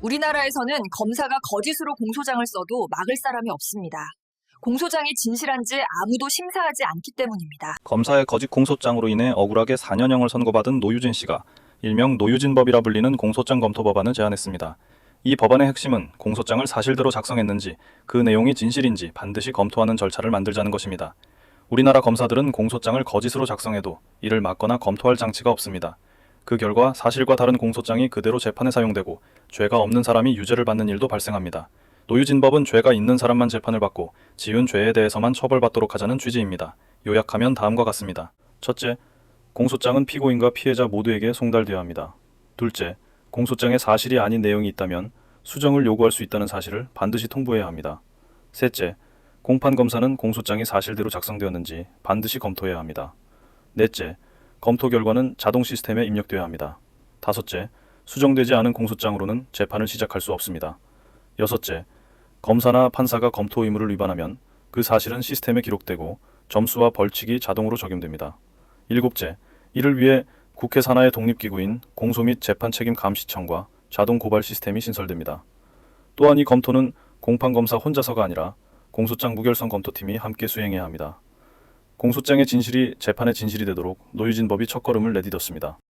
우리나라에서는 검사가 거짓으로 공소장을 써도 막을 사람이 없습니다. 공소장이 진실한지 아무도 심사하지 않기 때문입니다. 검사의 거짓 공소장으로 인해 억울하게 4년형을 선고받은 노유진 씨가 일명 노유진법이라 불리는 공소장 검토 법안을 제안했습니다. 이 법안의 핵심은 공소장을 사실대로 작성했는지 그 내용이 진실인지 반드시 검토하는 절차를 만들자는 것입니다. 우리나라 검사들은 공소장을 거짓으로 작성해도 이를 막거나 검토할 장치가 없습니다. 그 결과 사실과 다른 공소장이 그대로 재판에 사용되고 죄가 없는 사람이 유죄를 받는 일도 발생합니다. 노유진법은 죄가 있는 사람만 재판을 받고 지은 죄에 대해서만 처벌받도록 하자는 취지입니다. 요약하면 다음과 같습니다. 첫째, 공소장은 피고인과 피해자 모두에게 송달되어야 합니다. 둘째, 공소장에 사실이 아닌 내용이 있다면 수정을 요구할 수 있다는 사실을 반드시 통보해야 합니다. 셋째, 공판 검사는 공소장이 사실대로 작성되었는지 반드시 검토해야 합니다. 넷째, 검토 결과는 자동 시스템에 입력되어야 합니다. 다섯째, 수정되지 않은 공소장으로는 재판을 시작할 수 없습니다. 여섯째, 검사나 판사가 검토 의무를 위반하면 그 사실은 시스템에 기록되고 점수와 벌칙이 자동으로 적용됩니다. 일곱째, 이를 위해 국회 산하의 독립기구인 공소 및 재판 책임 감시청과 자동 고발 시스템이 신설됩니다. 또한 이 검토는 공판검사 혼자서가 아니라 공소장 무결성 검토팀이 함께 수행해야 합니다. 공소장의 진실이 재판의 진실이 되도록 노유진 법이 첫걸음을 내딛었습니다.